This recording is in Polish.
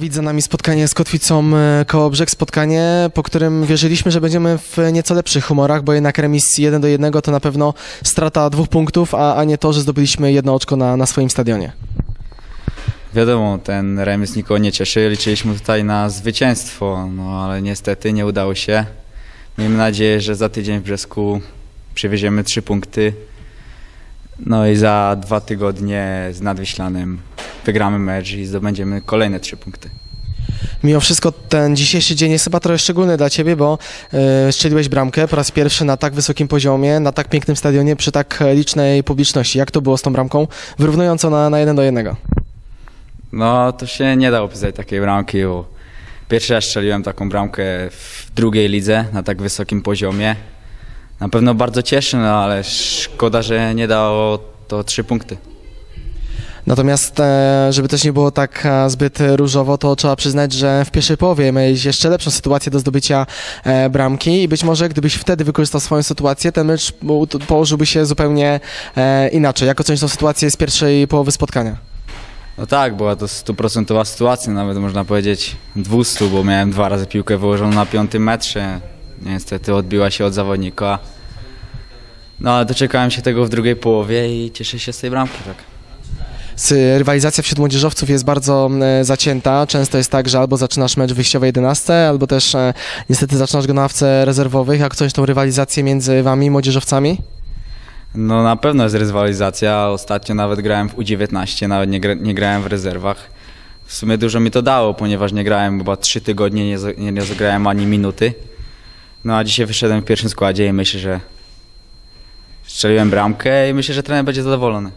Widzę nami spotkanie z Kotwicą e, Kołobrzeg, spotkanie, po którym wierzyliśmy, że będziemy w nieco lepszych humorach, bo jednak remis 1 do 1 to na pewno strata dwóch punktów, a, a nie to, że zdobyliśmy jedno oczko na, na swoim stadionie. Wiadomo, ten remis nikogo nie cieszy. Liczyliśmy tutaj na zwycięstwo, no ale niestety nie udało się. Miejmy nadzieję, że za tydzień w Brzesku przywieziemy trzy punkty. No i za dwa tygodnie z Nadwiślanem wygramy mecz i zdobędziemy kolejne trzy punkty. Mimo wszystko ten dzisiejszy dzień jest chyba trochę szczególny dla Ciebie, bo e, strzeliłeś bramkę po raz pierwszy na tak wysokim poziomie, na tak pięknym stadionie, przy tak licznej publiczności. Jak to było z tą bramką, wyrównująco na, na 1 do 1? No to się nie da opisać takiej bramki, bo pierwszy raz strzeliłem taką bramkę w drugiej lidze na tak wysokim poziomie. Na pewno bardzo cieszy, no ale szkoda, że nie dało to trzy punkty. Natomiast, e, żeby też nie było tak e, zbyt różowo, to trzeba przyznać, że w pierwszej połowie miałeś jeszcze lepszą sytuację do zdobycia e, bramki i być może gdybyś wtedy wykorzystał swoją sytuację, ten mecz położyłby się zupełnie inaczej. Jak ocenisz tą sytuację z pierwszej połowy spotkania? No tak, była to stuprocentowa sytuacja, nawet można powiedzieć 200, bo miałem dwa razy piłkę wyłożoną na piątym metrze. Niestety odbiła się od zawodnika. No ale doczekałem się tego w drugiej połowie i cieszę się z tej bramki, tak. S- Rywalizacja wśród młodzieżowców jest bardzo e, zacięta. Często jest tak, że albo zaczynasz mecz w wyjściowej 11, albo też e, niestety zaczynasz go na ławce rezerwowych. Jak coś tą rywalizację między wami, młodzieżowcami? No na pewno jest rywalizacja. Ostatnio nawet grałem w U19, nawet nie, gra, nie grałem w rezerwach. W sumie dużo mi to dało, ponieważ nie grałem chyba trzy tygodnie, nie, nie, nie zagrałem ani minuty. No a dzisiaj wyszedłem w pierwszym składzie i myślę, że strzeliłem bramkę i myślę, że trener będzie zadowolony.